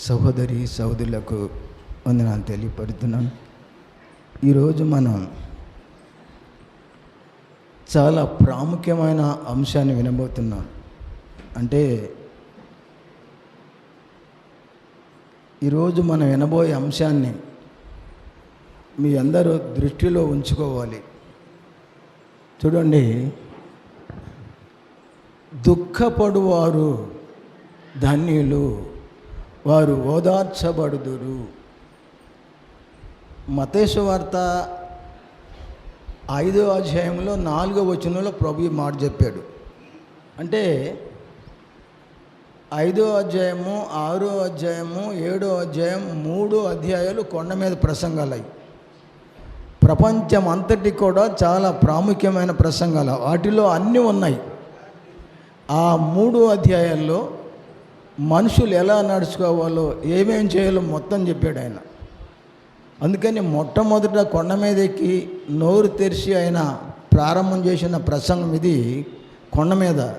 సహోదరి సహోదరులకు వందనాలు తెలియపడుతున్నాను. ఈరోజు మనం చాలా ప్రాముఖ్యమైన అంశాన్ని వినబోతున్నాం. అంటే ఈరోజు మనం వినబోయే అంశాన్ని మీ అందరూ దృష్టిలో ఉంచుకోవాలి. చూడండి దుఃఖపడువారు ధన్యులు. వారు ఓదార్చబడుదురు. మతేశ్వ వార్త ఐదో అధ్యాయంలో నాలుగో వచనంలో ప్రభు మాట చెప్పాడు. అంటే ఐదో అధ్యాయము ఆరో అధ్యాయము ఏడో అధ్యాయం మూడు అధ్యాయాలు కొండ మీద ప్రసంగాలు. ప్రపంచం అంతటి కూడా చాలా ప్రాముఖ్యమైన ప్రసంగాలు. వాటిలో అన్నీ ఉన్నాయి. ఆ మూడు అధ్యాయాల్లో మనుషులు ఎలా నడుచుకోవాలో ఏమేం చేయాలో మొత్తం చెప్పాడు ఆయన. అందుకని మొట్టమొదట కొండ మీద ఎక్కి నోరు తెరిచి ఆయన ప్రారంభం చేసిన ప్రసంగం ఇది. కొండ మీద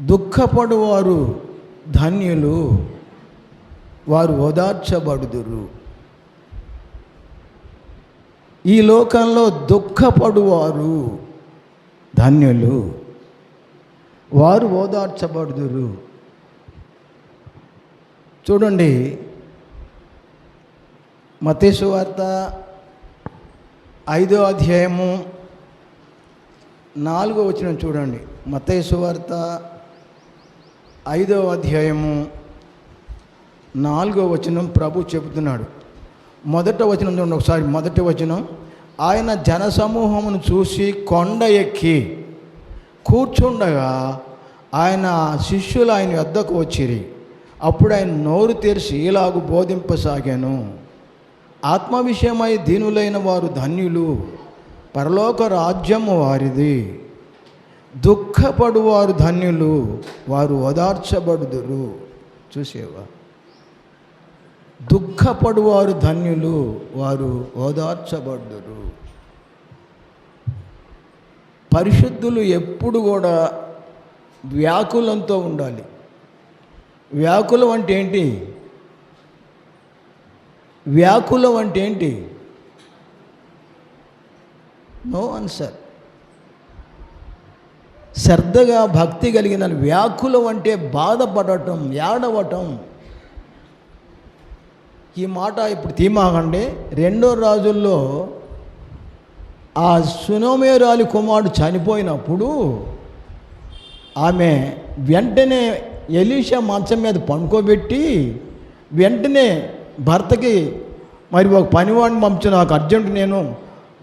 దుఃఖపడువారు ధన్యులు వారు ఓదార్చబడుదురు. ఈ లోకంలో దుఃఖపడువారు ధన్యులు వారు ఓదార్చబడుదురు. చూడండి. మతేసు వార్త ఐదో అధ్యాయము నాలుగో వచనం చూడండి. మతేసు వార్త ఐదో అధ్యాయము నాలుగో వచనం ప్రభు చెబుతున్నాడు. మొదట వచనం చూడండి ఒకసారి మొదటి వచనం. ఆయన జనసమూహమును చూసి కొండ ఎక్కి కూర్చుండగా ఆయన శిష్యులు ఆయన వద్దకు వచ్చిరి. అప్పుడు ఆయన నోరు తెరిచి ఇలాగు బోధింపసాగాను. ఆత్మ విషయమై దీనులైన వారు ధన్యులు పరలోక రాజ్యము వారిది. దుఃఖపడువారు ధన్యులు వారు ఓదార్చబడుదురు. చూసేవా? దుఃఖపడువారు ధన్యులు వారు ఓదార్చబడుదురు. పరిశుద్ధులు ఎప్పుడు కూడా వ్యాకులంతో ఉండాలి. వ్యాకులం అంటే ఏంటి? వ్యాకులం అంటే ఏంటి? నో ఆన్సర్ శ్రద్ధగా భక్తి కలిగిన వ్యాకులం అంటే బాధపడటం ఏడవటం. ఈ మాట ఇప్పుడు తీమాగండి. రెండో రాజుల్లో ఆ సునోమేరాలి కుమారుడు చనిపోయినప్పుడు ఆమె వెంటనే ఎలీషా మంచం మీద పండుకోబెట్టి వెంటనే భర్తకి మరి ఒక పనివాడిని పంపించు నాకు అర్జెంట్ నేను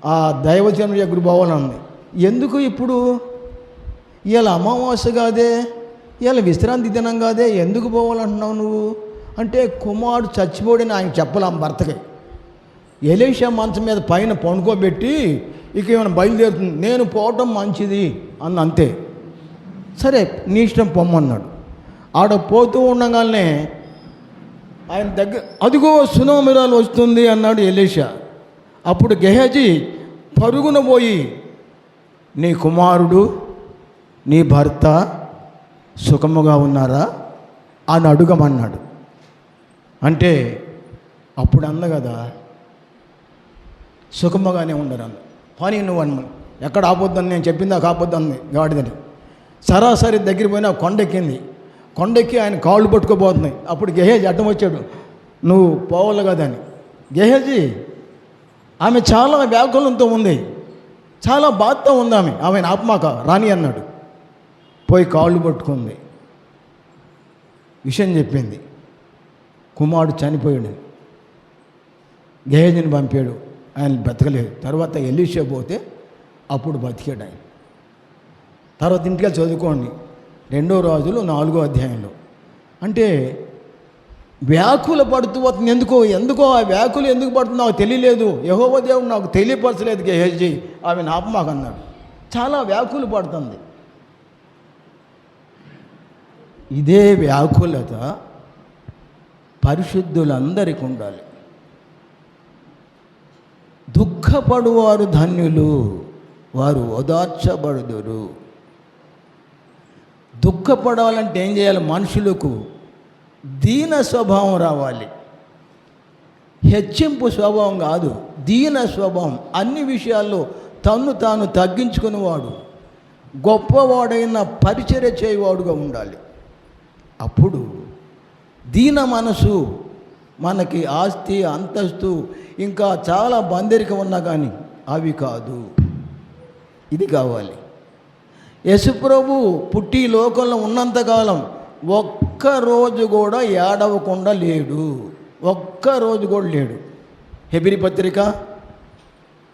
ఆ దైవజనుడి దగ్గర పోవాలని ఎందుకు ఇప్పుడు? ఇవాళ అమావాస్య కాదే ఇవాళ విశ్రాంతి దినం కాదే ఎందుకు పోవాలంటున్నావు నువ్వు? అంటే కుమారుడు చచ్చిపోడని ఆయన చెప్పలేం భర్తకి. ఎలీషా మంచం మీద పైన పండుకోబెట్టి ఇక ఏమైనా బయలుదేరుతుంది నేను పోవటం మంచిది అన్న అంతే. సరే నీ ఇష్టం పొమ్మన్నాడు. ఆడ పోతూ ఉండగానే ఆయన దగ్గర అదిగో సునామిరాలు వస్తుంది అన్నాడు ఎలీషా. అప్పుడు గెహజీ పరుగున పోయి నీ కుమారుడు నీ భర్త సుఖముగా ఉన్నారా? అని అడుగమన్నాడు. అంటే అప్పుడు అంద కదా సుఖముగానే ఉండరు పని నువ్వు అన్న. ఎక్కడ ఆపొద్దని నేను చెప్పిందా కాపొద్దని గాడిదని. సరాసరి దగ్గర పోయినా కొండెక్కింది. కొండెక్కి ఆయన కాళ్ళు పట్టుకోబోతున్నాయి. అప్పుడు గెహేజ్ అడ్డం వచ్చాడు. నువ్వు పోవాలి కదని గెహేజీ ఆమె చాలా వ్యాకులంతో ఉంది. చాలా బాధతో ఉంది ఆమె. ఆమె ఆత్మాక రాని అన్నాడు. పోయి కాళ్ళు పట్టుకుంది. విషయం చెప్పింది. కుమారుడు చనిపోయాడు. గేహజీని పంపాడు. ఆయన బ్రతకలేదు తర్వాత ఎలీషా పోతే అప్పుడు బతికాడు ఆయన. తర్వాత ఇంటికి చదువుకోండి. రెండో రోజులు నాలుగో అధ్యాయంలో. అంటే వ్యాకుల పడుతూ వస్తుంది. ఎందుకో ఎందుకో ఆ వ్యాకులు ఎందుకు పడుతుందో నాకు తెలియలేదు. యహోవ దేవుడు నాకు తెలియపరచలేదు గేహజీ ఆమె నాపమాకు అన్నాడు చాలా వ్యాకులు పడుతుంది. ఇదే వ్యాకులత పరిశుద్ధులందరికీ ఉండాలి. దుఃఖపడువారు ధన్యులు వారు ఓదార్చబడుదురు. దుఃఖపడాలంటే ఏం చేయాలి? మనుషులకు దీన స్వభావం రావాలి. హెచ్చింపు స్వభావం కాదు. దీన స్వభావం. అన్ని విషయాల్లో తన్ను తాను తగ్గించుకునేవాడు. గొప్పవాడైన పరిచర్య చేయవాడుగా ఉండాలి. అప్పుడు దీన మనసు మనకి ఆస్తి అంతస్తు ఇంకా చాలా బందరిక ఉన్నా కానీ అవి కాదు. ఇది కావాలి. యశుప్రభు పుట్టి లోకంలో ఉన్నంతకాలం ఒక్క రోజు కూడా ఏడవకుండా లేడు. ఒక్క రోజు కూడా లేడు. హెబిరి పత్రిక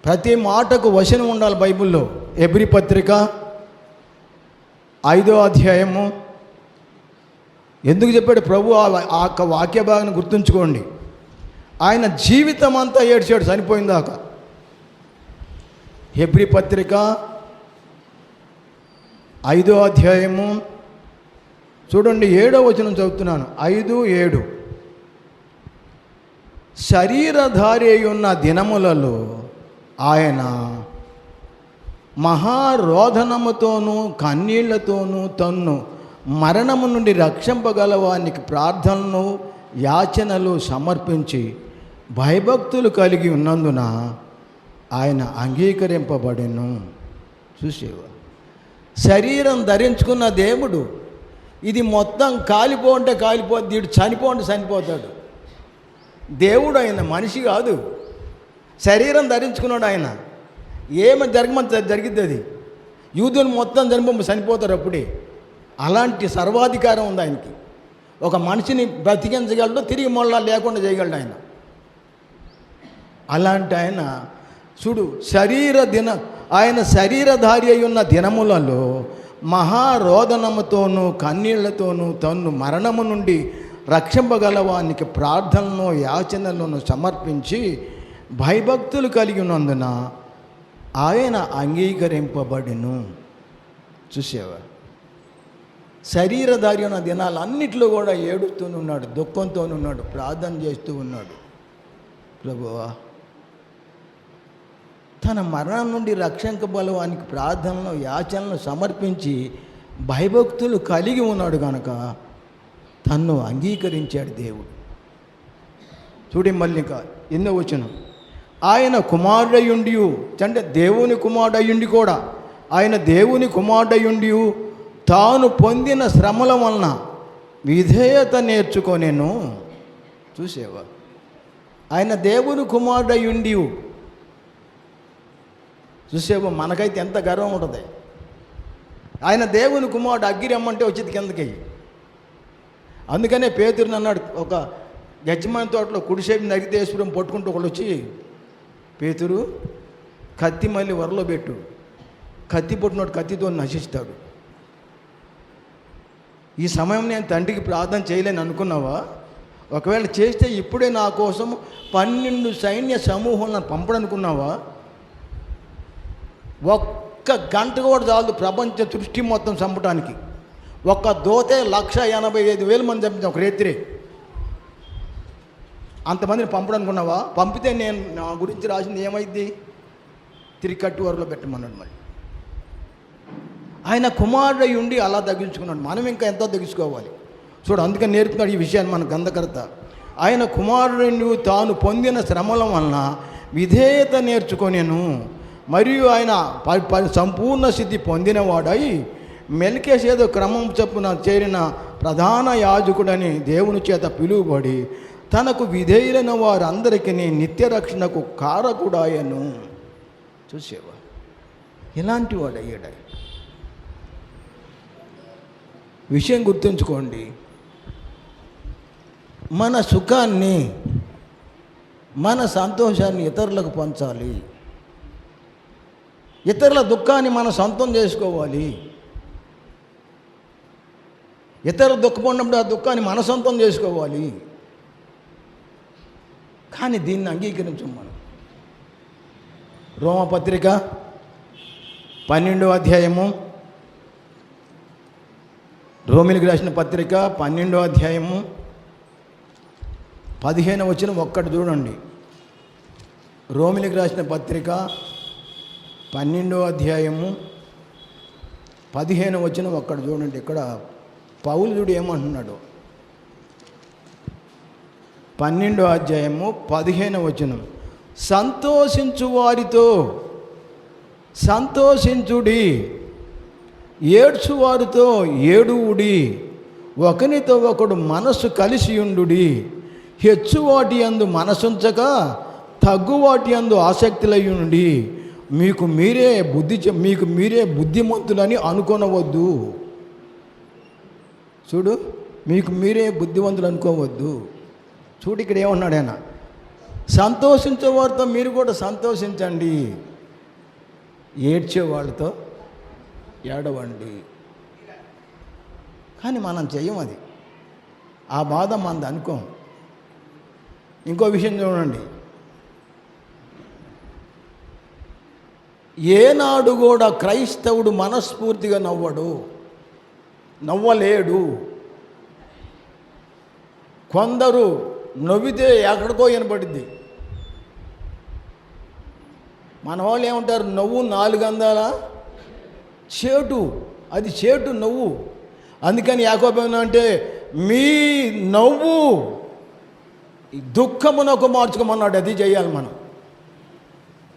ప్రతి మాటకు వచనం ఉండాలి బైబిల్లో. హెబిరి పత్రిక ఐదో అధ్యాయము. ఎందుకు చెప్పాడు? ప్రభు ఆ యొక్క వాక్య భాగాన్ని గుర్తుంచుకోండి. ఆయన జీవితం అంతా ఏడ్చాడు చనిపోయిందాక హెబ్రి పత్రిక ఐదో అధ్యాయము. చూడండి ఏడో వచనం చదువుతున్నాను. ఐదు ఏడు. శరీరధారి ఉన్న దినములలో ఆయన మహారోధనముతోనూ కన్నీళ్ళతోనూ తన్ను మరణము నుండి రక్షింపగలవానికి ప్రార్థనలు యాచనలు సమర్పించి భయభక్తులు కలిగి ఉన్నందున ఆయన అంగీకరింపబడెను. చూసేవారు శరీరం ధరించుకున్న దేవుడు ఇది మొత్తం కాలిపోంటే కాలిపోద్ది వీడు చనిపోంటే చనిపోతాడు. దేవుడు ఆయన మనిషి కాదు. శరీరం ధరించుకున్నాడు ఆయన. ఏమి జరగమని జరిగిద్ది అది? యూదులు మొత్తం చనిపో చనిపోతారు అప్పుడే. అలాంటి సర్వాధికారం ఉంది ఆయనకి. ఒక మనిషిని బ్రతికించగలడు తిరిగి మొళ్ళ లేకుండా చేయగలడు ఆయన. అలాంటి ఆయన చూడు శరీర దిన ఆయన శరీరధారి అయి ఉన్న దినములలో మహారోదనముతోనూ కన్నీళ్ళతోనూ తన్ను మరణము నుండి రక్షింపగలవానికి ప్రార్థనను యాచనలను సమర్పించి భయభక్తులు కలిగి ఉన్నందున ఆయన అంగీకరింపబడిను. చూసేవా? శరీరధారి ఉన్న దినాలన్నిట్లో కూడా ఏడుస్తూనున్నాడు దుఃఖంతో ఉన్నాడు ప్రార్థన చేస్తూ ఉన్నాడు ప్రభువా తన మరణం నుండి రక్షణ బలవానికి ప్రార్థనలు యాచనలు సమర్పించి భయభక్తులు కలిగి ఉన్నాడు కనుక తన్ను అంగీకరించాడు దేవుడు. చూడి మల్లిక ఎన్నో వచ్చిన ఆయన కుమారుడయుండి అంటే దేవుని కుమారుడయుండి కూడా ఆయన దేవుని కుమారుడయుండి తాను పొందిన శ్రమల వలన విధేయత నేర్చుకోనేను. చూసేవా? ఆయన దేవుని కుమారుడయుండి చూసేపు మనకైతే ఎంత గర్వం ఉంటుంది. ఆయన దేవుని కుమారుడు అగ్గిరమ్మంటే రమ్మంటే వచ్చేది కిందకి. అందుకనే పేతురుని అన్నాడు ఒక యజమాని తోటలో కుడిసేపు నగితేశ్వరం పట్టుకుంటూ ఒకళ్ళు వచ్చి పేతురు కత్తి మళ్ళీ వరలో పెట్టు. కత్తి పుట్టినోడు కత్తితో నశిస్తాడు. ఈ సమయం నేను తండ్రికి ప్రార్థన చేయలేని అనుకున్నావా? ఒకవేళ చేస్తే ఇప్పుడే నా కోసం పన్నెండు సైన్య సమూహం నన్ను పంపడనుకున్నావా? ఒక్క గంట కూడా చాలు ప్రపంచ దృష్టి మొత్తం చంపడానికి ఒక్క దోతే లక్ష ఎనభై ఐదు వేల మంది చంపింది ఒక రేత్రి. అంతమందిని పంపడనుకున్నావా? పంపితే నేను నా గురించి రాసింది ఏమైంది తిరిగి వరలో పెట్టమన్నాడు మరి ఆయన కుమారుడు ఉండి అలా తగ్గించుకున్నాడు. మనం ఇంకా ఎంతో తగ్గించుకోవాలి. చూడు అందుకని నేర్పుతున్నాడు ఈ విషయాన్ని మన గంధకర్త ఆయన కుమారుడు తాను పొందిన శ్రమల వలన విధేయత నేర్చుకొనేను. మరియు ఆయన ప- సంపూర్ణ సిద్ధి పొందినవాడై మెల్కేసేదో క్రమం చొప్పున చేరిన ప్రధాన యాజకుడని దేవుని చేత పిలువబడి తనకు విధేయులైన వారందరికీ నిత్య రక్షణకు కారకుడాయను. చూసేవా? ఇలాంటి వాడు అయ్యాడు విషయం గుర్తుంచుకోండి. మన సుఖాన్ని మన సంతోషాన్ని ఇతరులకు పంచాలి. ఇతరుల దుఃఖాన్ని మనం సొంతం చేసుకోవాలి. ఇతరుల దుఃఖపడినప్పుడు ఆ దుఃఖాన్ని మన సొంతం చేసుకోవాలి. కానీ దీన్ని అంగీకరించం మనం. రోమపత్రిక పన్నెండో అధ్యాయము రోమిలికి రాసిన పత్రిక పన్నెండో అధ్యాయము పదిహేను వచ్చిన ఒక్కటి చూడండి. రోమిలికి రాసిన పత్రిక పన్నెండో అధ్యాయము పదిహేను వచ్చిన అక్కడ చూడండి. ఇక్కడ పౌలుడు ఏమంటున్నాడు? పన్నెండో అధ్యాయము పదిహేను వచనం. సంతోషించు వారితో సంతోషించుడి ఏడ్చువారితో ఏడువుడి ఒకనితో ఒకడు మనస్సు కలిసి ఉండుడి. హెచ్చు వాటి అందు మనసుంచక తగ్గు వాటి అందు ఆసక్తులయ్యుండి మీకు మీరే బుద్ధి చె- మీకు మీరే బుద్ధిమంతులని అనుకోనవద్దు. చూడు మీకు మీరే బుద్ధివంతులు అనుకోవద్దు. చూడు ఇక్కడ ఏమన్నాడు ఆయన? సంతోషించే వారితో మీరు కూడా సంతోషించండి. ఏడ్చే వాళ్ళతో ఏడవండి. కానీ మనం చేయం అది. ఆ బాధ మనది అనుకోం ఇంకో విషయం చూడండి. ఏనాడు కూడా క్రైస్తవుడు మనస్ఫూర్తిగా నవ్వడు నవ్వలేడు. కొందరు నవ్వితే ఎక్కడికో వినపడింది మన వాళ్ళు ఏమంటారు? నవ్వు నాలుగు అందాల? చేటు అది చేటు నవ్వు. అందుకని యాకోబం అంటే మీ నవ్వు దుఃఖమునకు మార్చుకోమన్నాడు అది చేయాలి మనం.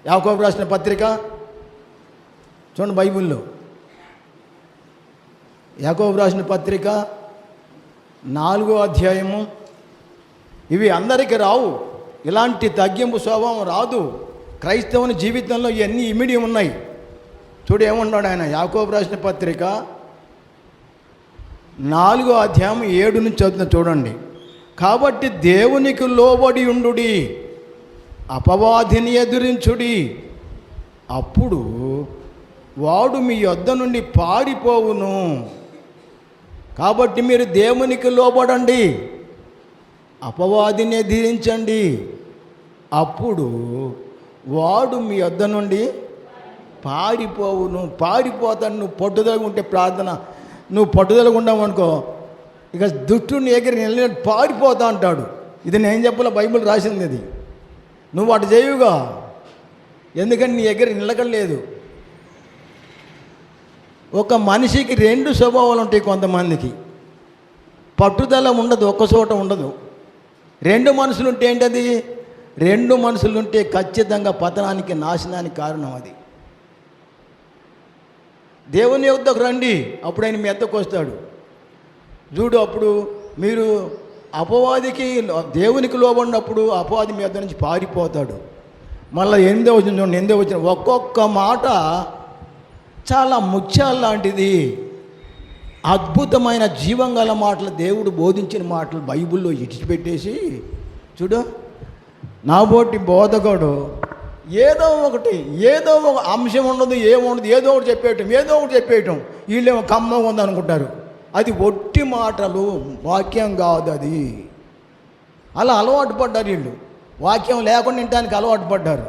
యాకోబు రాసిన పత్రిక చూడండి బైబిల్లో. యాకోబు రాసిన పత్రిక నాలుగో అధ్యాయము. ఇవి అందరికీ రావు. ఇలాంటి తగ్గింపు స్వభావం రాదు. క్రైస్తవుని జీవితంలో ఇవన్నీ ఇమిడి ఉన్నాయి. చూడు ఏమన్నాడు ఆయన యాకోబు రాసిన పత్రిక నాలుగో అధ్యాయం ఏడు నుంచి చదువుతున్న చూడండి. కాబట్టి దేవునికి లోబడి ఉండుడి అపవాదిని ఎదురించుడి. అప్పుడు వాడు మీ యొద్ద నుండి పారిపోవును. కాబట్టి మీరు దేవునికి లోబడండి. అపవాదిని ధీరించండి అప్పుడు వాడు మీ వద్ద నుండి పారిపోవును. పారిపోతాను నువ్వు పట్టుదలగా ఉంటే ప్రార్థన. నువ్వు పట్టుదలగా ఉండవు అనుకో ఇక దుష్టుని ఎగిరి నిలబడి పారిపోతా అంటాడు. ఇది నేను చెప్పలే బైబిల్ రాసింది ఇది నువ్వు అటు చేయుగా. ఎందుకంటే నీ ఎగిరి నిలకడలేదు? ఒక మనిషికి రెండు స్వభావాలు ఉంటాయి కొంతమందికి. పట్టుదల ఉండదు ఒక్క చోట ఉండదు. రెండు మనుషులు ఉంటే ఏంటది? రెండు మనుషులు ఉంటే ఖచ్చితంగా పతనానికి నాశనానికి కారణం అది. దేవుని యొక్కకు రండి అప్పుడు ఆయన మీ ఎద్దకు వస్తాడు. చూడు అప్పుడు మీరు అపవాదికి దేవునికి లోబడినప్పుడు అపవాది మీ వద్ద నుంచి పారిపోతాడు. మళ్ళీ ఎనిమిదో వచ్చిన చూడండి ఎనిమిదో వచ్చిన ఒక్కొక్క మాట చాలా ముత్యాల లాంటిది. అద్భుతమైన జీవం గల మాటలు దేవుడు బోధించిన మాటలు బైబిల్లో ఇడిచిపెట్టేసి చూడు. నాబోటి బోధకుడు ఏదో ఒకటి ఏదో ఒక అంశం ఉండదు ఏముండదు ఏదో ఒకటి చెప్పేయటం ఏదో ఒకటి చెప్పేయటం. వీళ్ళేమో కమ్మగా ఉందనుకుంటారు. అది ఒట్టి మాటలు వాక్యం కాదు అది. అలా అలవాటు పడ్డారు వీళ్ళు. వాక్యం లేకుండా వినటానికి అలవాటు పడ్డారు.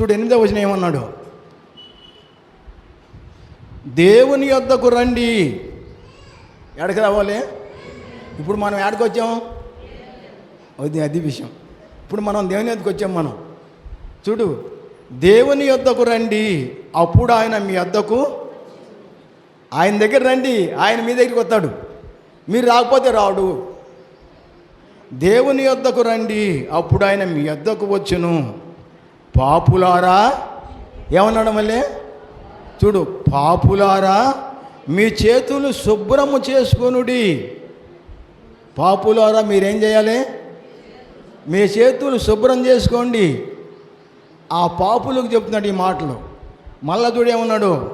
చూడు ఎనిమిదో వచ్చిన ఏమన్నాడు? దేవుని యొద్దకు రండి. ఎడకి రావాలి? ఇప్పుడు మనం ఎక్కడికి వచ్చాం? అది అది విషయం. ఇప్పుడు మనం దేవుని యొద్దకు వచ్చాం మనం. చూడు దేవుని యొద్దకు రండి. అప్పుడు ఆయన మీ యొద్దకు ఆయన దగ్గర రండి. ఆయన మీ దగ్గరికి వస్తాడు. మీరు రాకపోతే రాడు. దేవుని యొద్దకు రండి. అప్పుడు ఆయన మీ యొద్దకు వచ్చును. పాపులారా ఏమన్నాడు మళ్ళీ? చూడు పాపులారా మీ చేతులు శుభ్రము చేసుకొనుడి. పాపులారా మీరేం చేయాలి? మీ చేతులు శుభ్రం చేసుకోండి. ఆ పాపులకు చెప్తున్నాడు ఈ మాటలు. మళ్ళా చూడు ఏమన్నాడు?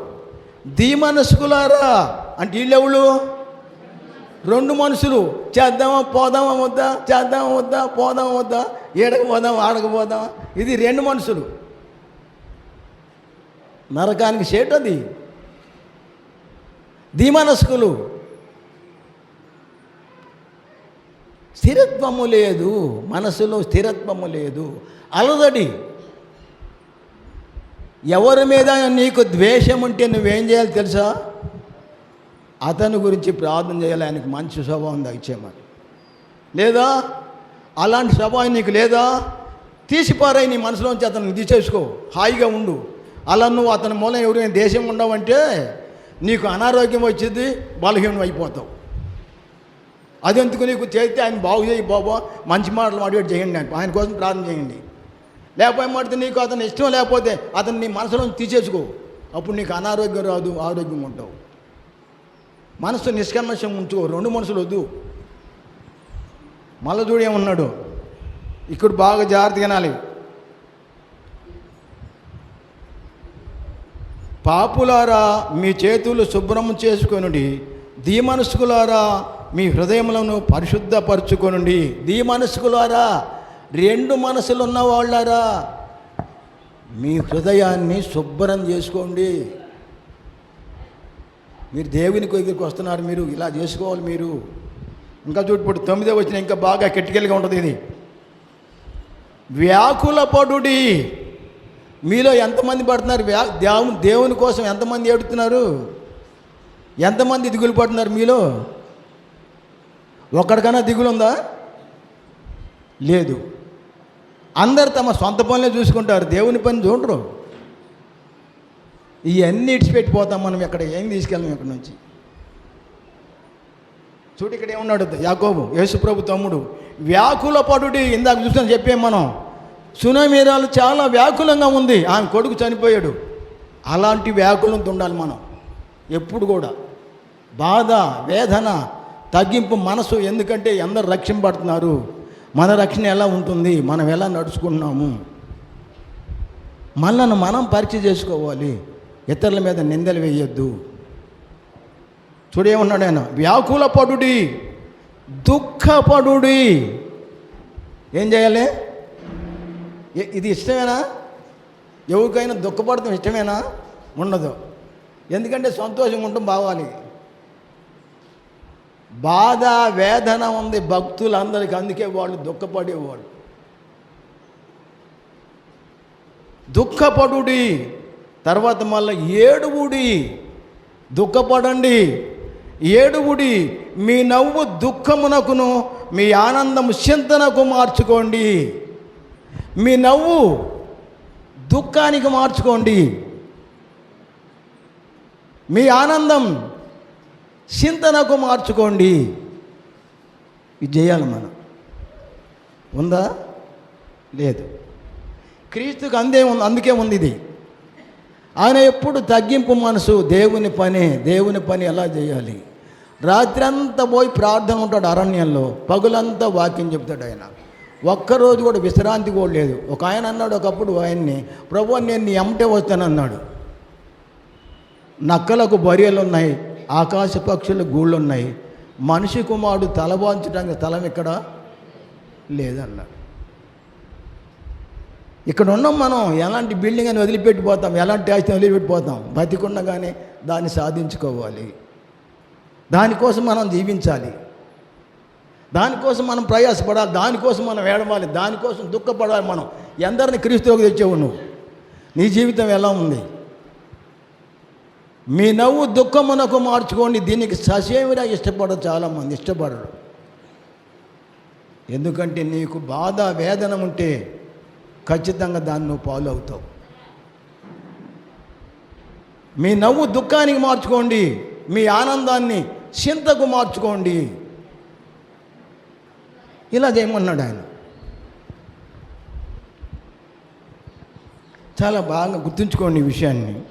దీమనస్కులారా అంటే వీళ్ళెవళ్ళు? రెండు మనుషులు. చేద్దామా పోదామా వద్దా? చేద్దామా వద్దా? పోదామా వద్దా? ఏడకు పోదాం ఆడకు పోదామా? ఇది రెండు మనుషులు. నరకానికి షేట్ అది. ధీమనస్కులు. స్థిరత్వము లేదు మనసులో స్థిరత్వము లేదు. అలదడి ఎవరి మీద నీకు ద్వేషం ఉంటే నువ్వేం చేయాలి తెలుసా? అతని గురించి ప్రార్థన చేయాలి ఆయనకు మంచి స్వభావం దయచేయమని లేదా? అలాంటి స్వభావం నీకు లేదా? తీసిపారాయి నీ మనసులోంచి అతను తీసేసుకో హాయిగా ఉండు. అలా నువ్వు అతని మూలం ఎవరైనా దేశం ఉండవంటే నీకు అనారోగ్యం వచ్చింది బలహీనం అయిపోతావు. అది ఎందుకు నీకు చేస్తే ఆయన బాగు చేయి బాబా మంచి మాటలు మాట్లాడి చేయండి ఆయన కోసం ప్రార్థన చేయండి. లేకపోతే మాడితే నీకు అతను ఇష్టం లేకపోతే అతను నీ మనసులో తీసేసుకో. అప్పుడు నీకు అనారోగ్యం రాదు ఆరోగ్యం ఉంటావు. మనసు నిష్కర్మషం ఉంచుకో రెండు మనసులు వద్దు. మళ్ళీ చూడు ఏమన్నాడు? ఇక్కడ బాగా జాగ్రత్త తినాలి పాపులారా మీ చేతులు శుభ్రం చేసుకొనుడి. దీమనసుకులారా మీ హృదయములను పరిశుద్ధపరచుకొనుడి. దీమనసుకులారా రెండు మనసులు ఉన్న వాళ్ళారా మీ హృదయాన్ని శుభ్రం చేసుకోండి. మీరు దేవుని దగ్గరికి వస్తున్నారు మీరు ఇలా చేసుకోవాలి మీరు. ఇంకా చూడప్పుడు తొమ్మిదో వచ్చిన ఇంకా బాగా కెట్టికెళ్ళిగా ఉంటుంది ఇది. వ్యాకుల పడుడి మీలో ఎంతమంది పడుతున్నారు? వ్యా దేవుని దేవుని కోసం ఎంతమంది ఏడుతున్నారు? ఎంతమంది దిగులు పడుతున్నారు మీలో? ఒక్కడికైనా దిగులు ఉందా లేదు. అందరు తమ సొంత పనులే చూసుకుంటారు. దేవుని పని చూడరు. ఇవన్నీ ఇడిచిపెట్టిపోతాం మనం ఇక్కడ ఏం తీసుకెళ్ళాం ఇక్కడ నుంచి? చూడు ఇక్కడ ఏమన్నాడు? యాకోబు యేసుప్రభు తమ్ముడు. వ్యాకుల పడుడి ఇందాక చూసిన చెప్పాం మనం. సునామీరాలు చాలా వ్యాకులంగా ఉంది. ఆమె కొడుకు చనిపోయాడు. అలాంటి వ్యాకులంతో ఉండాలి మనం. ఎప్పుడు కూడా. బాధ వేదన తగ్గింపు మనసు ఎందుకంటే అందరు రక్షింపడుతున్నారు మన రక్షణ ఎలా ఉంటుంది? మనం ఎలా నడుచుకుంటున్నాము? మనల్ని మనం పరీక్ష చేసుకోవాలి. ఇతరుల మీద నిందలు వేయొద్దు. చూడేమన్నాడు ఆయన? వ్యాకుల పడుడి దుఃఖపడుడి. ఏం చేయాలి? ఇది ఇష్టమేనా? ఎవరికైనా దుఃఖపడటం ఇష్టమేనా? ఉండదు. ఎందుకంటే సంతోషంగా ఉండటం బావాలి. బాధ వేదన ఉంది భక్తులందరికీ అందుకే వాళ్ళు దుఃఖపడేవాళ్ళు. దుఃఖపడుడి తర్వాత మళ్ళీ ఏడువుడి దుఃఖపడండి. ఏడువుడి మీ నవ్వు దుఃఖమునకును మీ ఆనందము చింతనకు మార్చుకోండి. మీ నవ్వు దుఃఖానికి మార్చుకోండి. మీ ఆనందం చింతనకు మార్చుకోండి. ఇది చేయాలి మనం. ఉందా? లేదు. క్రీస్తుకు అందే ఉంది అందుకే ఉంది ఇది. ఆయన ఎప్పుడు తగ్గింపు మనసు దేవుని పని దేవుని పని ఎలా చేయాలి? రాత్రంతా పోయి ప్రార్థన ఉంటాడు అరణ్యంలో పగులంతా వాక్యం చెప్తాడు ఆయన. ఒక్కరోజు కూడా విశ్రాంతి కూడా లేదు. ఒక ఆయన అన్నాడు ఒకప్పుడు ఆయన్ని ప్రభు నేను నీ వస్తాను వస్తానన్నాడు నక్కలకు బరియలు ఉన్నాయి ఆకాశ పక్షులు గూళ్ళు ఉన్నాయి మనిషి కుమారుడు తలబాంచడానికి స్థలం ఇక్కడ లేదన్నాడు. ఇక్కడ ఉన్నాం మనం ఎలాంటి బిల్డింగ్ అని వదిలిపెట్టిపోతాం ఎలాంటి ఆస్తిని వదిలిపెట్టిపోతాం? బతికుండగానే దాన్ని సాధించుకోవాలి. దానికోసం మనం జీవించాలి. దానికోసం మనం ప్రయాసపడాలి దానికోసం మనం ఏడవాలి దానికోసం దుఃఖపడాలి మనం. ఎందరిని క్రీస్తులోకి తెచ్చేవు నువ్వు? నీ జీవితం ఎలా ఉంది? మీ నవ్వు దుఃఖమునకు మార్చుకోండి. దీనికి ససేమిరా ఇష్టపడరు చాలామంది ఇష్టపడరు. ఎందుకంటే నీకు బాధ వేదన ఉంటే ఖచ్చితంగా దాన్ని నువ్వు పాలు అవుతావు. మీ నవ్వు దుఃఖానికి మార్చుకోండి. మీ ఆనందాన్ని చింతకు మార్చుకోండి. ఇలా చేయమన్నాడు ఆయన. చాలా బాగా గుర్తుంచుకోండి ఈ విషయాన్ని.